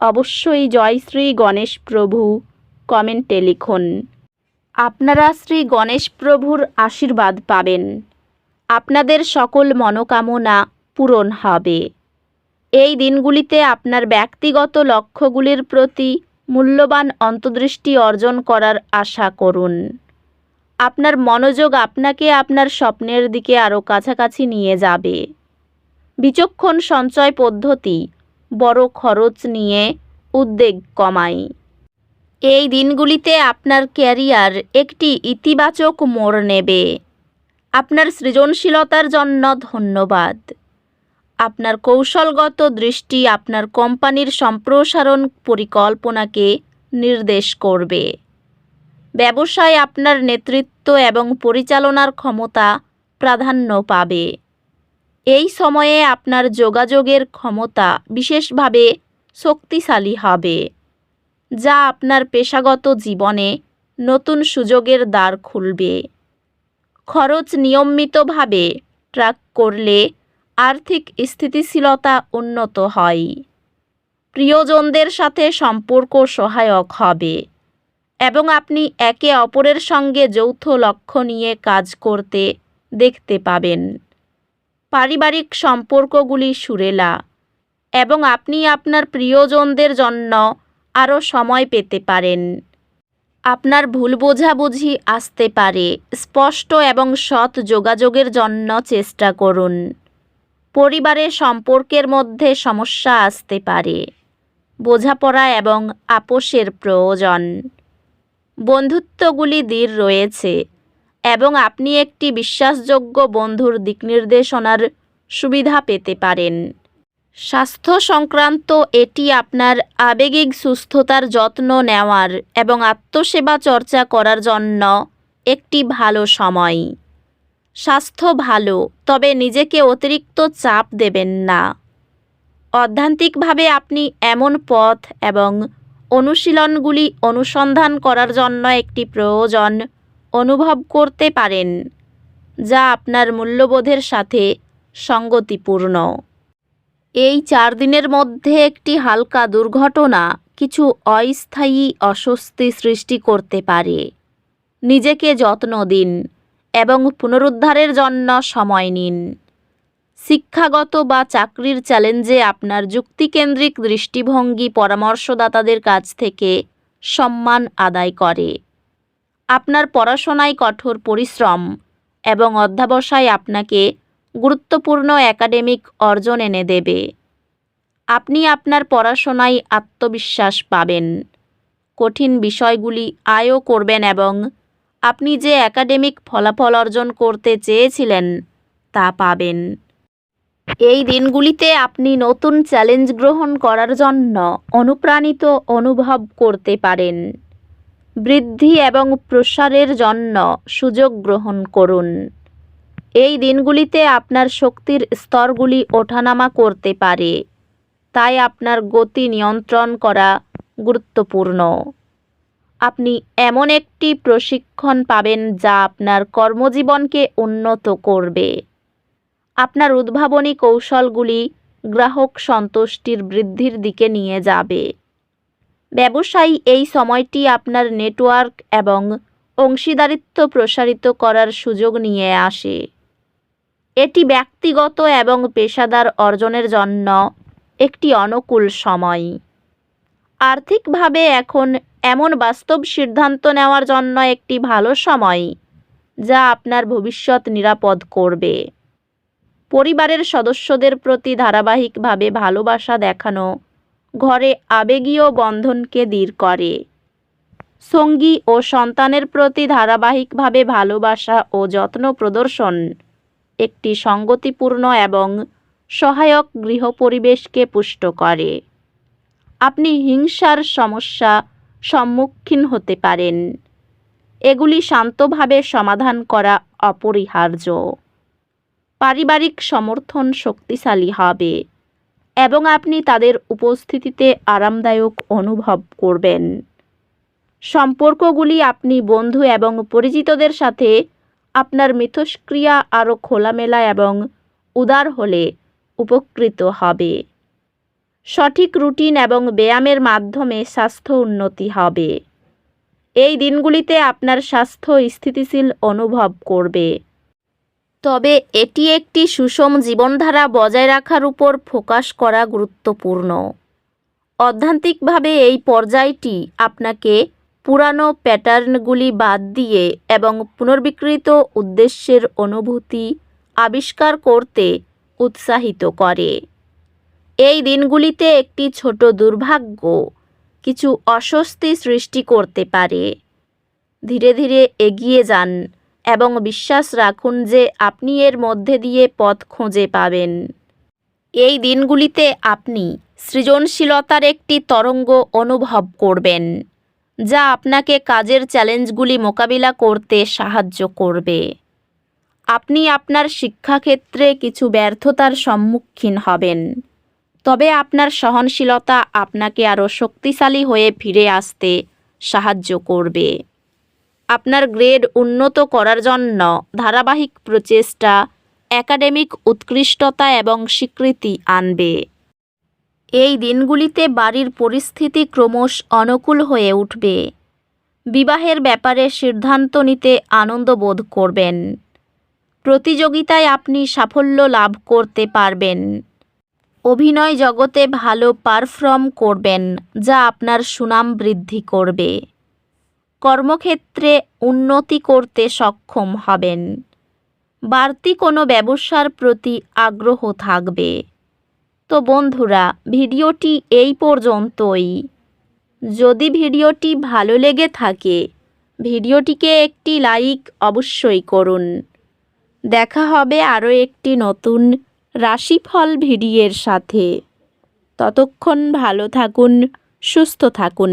অবশ্যই জয় শ্রী গণেশ প্রভু। কমেন্টে লিখুন, আপনারা শ্রী গণেশ প্রভুর আশীর্বাদ পাবেন। আপনাদের সকল মনোকামনা পূরণ হবে। এই দিনগুলিতে আপনার ব্যক্তিগত লক্ষ্যগুলির প্রতি মূল্যবান অন্তর্দৃষ্টি অর্জন করার আশা করুন। আপনার মনোযোগ আপনাকে আপনার স্বপ্নের দিকে আরও কাছাকাছি নিয়ে যাবে। বিচক্ষণ সঞ্চয় পদ্ধতি বড় খরচ নিয়ে উদ্বেগ কমায় এই দিনগুলিতে আপনার ক্যারিয়ার একটি ইতিবাচক মোড় নেবে। আপনার সৃজনশীলতার জন্য ধন্যবাদ। আপনার কৌশলগত দৃষ্টি আপনার কোম্পানির সম্প্রসারণ পরিকল্পনাকে নির্দেশ করবে। ব্যবসায় আপনার নেতৃত্ব এবং পরিচালনার ক্ষমতা প্রাধান্য পাবে। এই সময়ে আপনার যোগাযোগের ক্ষমতা বিশেষভাবে শক্তিশালী হবে, যা আপনার পেশাগত জীবনে নতুন সুযোগের দ্বার খুলবে। খরচ নিয়মিতভাবে ট্র্যাক করলে আর্থিক স্থিতিশীলতা উন্নত হয়। প্রিয়জনদের সাথে সম্পর্ক সহায়ক হবে এবং আপনি একে অপরের সঙ্গে যৌথ লক্ষ্য নিয়ে কাজ করতে দেখতে পাবেন। পারিবারিক সম্পর্কগুলি সুরেলা এবং আপনি আপনার প্রিয়জনদের জন্য আরও সময় পেতে পারেন। আপনার ভুল বোঝাবুঝি আসতে পারে, স্পষ্ট এবং সৎ যোগাযোগের জন্য চেষ্টা করুন। পরিবারের সম্পর্কের মধ্যে সমস্যা আসতে পারে, বোঝাপড়া এবং আপোষের প্রয়োজন। বন্ধুত্বগুলি দৃঢ় রয়েছে এবং আপনি একটি বিশ্বাসযোগ্য বন্ধুর দিকনির্দেশনার সুবিধা পেতে পারেন। স্বাস্থ্য সংক্রান্ত এটি আপনার আবেগিক সুস্থতার যত্ন নেওয়ার এবং আত্মসেবা চর্চা করার জন্য একটি ভালো সময়। স্বাস্থ্য ভালো, তবে নিজেকে অতিরিক্ত চাপ দেবেন না। অধ্যান্তিকভাবে আপনি এমন পথ এবং অনুশীলনগুলি অনুসন্ধান করার জন্য একটি প্রয়োজন অনুভব করতে পারেন, যা আপনার মূল্যবোধের সাথে সঙ্গতিপূর্ণ। এই চার দিনের মধ্যে একটি হালকা দুর্ঘটনা কিছু অস্থায়ী অস্বস্তি সৃষ্টি করতে পারে। নিজেকে যত্ন দিন এবং পুনরুদ্ধারের জন্য সময় নিন। শিক্ষাগত বা চাকরির চ্যালেঞ্জে আপনার যুক্তিকেন্দ্রিক দৃষ্টিভঙ্গি পরামর্শদাতাদের কাছ থেকে সম্মান আদায় করে। আপনার পড়াশোনায় কঠোর পরিশ্রম এবং অধ্যাবসায় আপনাকে গুরুত্বপূর্ণ একাডেমিক অর্জন এনে দেবে। আপনি আপনার পড়াশোনায় আত্মবিশ্বাস পাবেন। কঠিন বিষয়গুলি আয়ও করবেন এবং আপনি যে একাডেমিক ফলাফল অর্জন করতে চেয়েছিলেন তা পাবেন। এই দিনগুলিতে আপনি নতুন চ্যালেঞ্জ গ্রহণ করার জন্য অনুপ্রাণিত অনুভব করতে পারেন। বৃদ্ধি এবং প্রসারের জন্য সুযোগ গ্রহণ করুন। এই দিনগুলিতে আপনার শক্তির স্তরগুলি ওঠানামা করতে পারে। তাই আপনার গতি নিয়ন্ত্রণ করা গুরুত্বপূর্ণ। আপনি এমন একটি প্রশিক্ষণ পাবেন যা আপনার কর্মজীবনকে উন্নত করবে। আপনার উদ্ভাবনী কৌশলগুলি গ্রাহক সন্তুষ্টির বৃদ্ধির দিকে নিয়ে যাবে। ব্যবসায়ী এই সময়টি আপনার নেটওয়ার্ক এবং অংশীদারিত্ব প্রসারিত করার সুযোগ নিয়ে আসে। এটি ব্যক্তিগত এবং পেশাদার অর্জনের জন্য একটি অনুকূল সময়। আর্থিকভাবে এখন এমন বাস্তব সিদ্ধান্ত নেওয়ার জন্য একটি ভালো সময়, যা আপনার ভবিষ্যৎ নিরাপদ করবে। পরিবারের সদস্যদের প্রতি ধারাবাহিকভাবে ভালোবাসা দেখানো ঘরে আবেগীয় বন্ধনকে দৃঢ় করে। সঙ্গী ও সন্তানের প্রতি ধারাবাহিকভাবে ভালোবাসা ও যত্ন প্রদর্শন একটি সঙ্গতিপূর্ণ এবং সহায়ক গৃহ পরিবেশকে পুষ্ট করে। আপনি হিংসার সমস্যা সম্মুখীন হতে পারেন। এগুলি শান্তভাবে সমাধান করা অপরিহার্য। পারিবারিক সমর্থন শক্তিশালী হবে। এবং আপনি তাদের উপস্থিতিতে আরামদায়ক অনুভব করবেন। সম্পর্কগুলি আপনি বন্ধু এবং পরিচিতদের সাথে আপনার মিথস্ক্রিয়া আরও খোলামেলা এবং উদার হলে উপকৃত হবে। সঠিক রুটিন এবং ব্যায়ামের মাধ্যমে স্বাস্থ্য উন্নতি হবে। এই দিনগুলিতে আপনার স্বাস্থ্য স্থিতিশীল অনুভব করবে। তবে এটি একটি সুষম জীবনধারা বজায় রাখার উপর ফোকাস করা গুরুত্বপূর্ণ। অধ্যান্তিকভাবে এই পর্যায়টি আপনাকে পুরানো প্যাটার্নগুলি বাদ দিয়ে এবং পুনর্বিকৃত উদ্দেশ্যের অনুভূতি আবিষ্কার করতে উৎসাহিত করে। এই দিনগুলিতে একটি ছোট দুর্ভাগ্য, কিছু অস্বস্তি সৃষ্টি করতে পারে। ধীরে ধীরে এগিয়ে যান। এবং বিশ্বাস রাখুন যে আপনি এর মধ্যে দিয়ে পথ খুঁজে পাবেন। এই দিনগুলিতে আপনি সৃজনশীলতার একটি তরঙ্গ অনুভব করবেন, যা আপনাকে কাজের চ্যালেঞ্জগুলি মোকাবিলা করতে সাহায্য করবে। আপনি আপনার শিক্ষাক্ষেত্রে কিছু ব্যর্থতার সম্মুখীন হবেন, তবে আপনার সহনশীলতা আপনাকে আরও শক্তিশালী হয়ে ফিরে আসতে সাহায্য করবে। আপনার গ্রেড উন্নত করার জন্য ধারাবাহিক প্রচেষ্টা, একাডেমিক উৎকৃষ্টতা এবং স্বীকৃতি আনবে। এই দিনগুলিতে বাড়ির পরিস্থিতি ক্রমশ অনুকূল হয়ে উঠবে। বিবাহের ব্যাপারে সিদ্ধান্ত নিতে আনন্দ বোধ করবেন। প্রতিযোগিতায় আপনি সাফল্য লাভ করতে পারবেন। অভিনয় জগতে ভালো পারফর্ম করবেন, যা আপনার সুনাম বৃদ্ধি করবে। কর্মক্ষেত্রে উন্নতি করতে সক্ষম হবেন। বাড়তি কোনো ব্যবসার প্রতি আগ্রহ থাকবে। তো বন্ধুরা, ভিডিওটি এই পর্যন্তই। যদি ভিডিওটি ভালো লেগে থাকে, ভিডিওটিকে একটি লাইক অবশ্যই করুন। দেখা হবে আরও একটি নতুন রাশিফল ভিডিওর সাথে। ততক্ষণ ভালো থাকুন, সুস্থ থাকুন।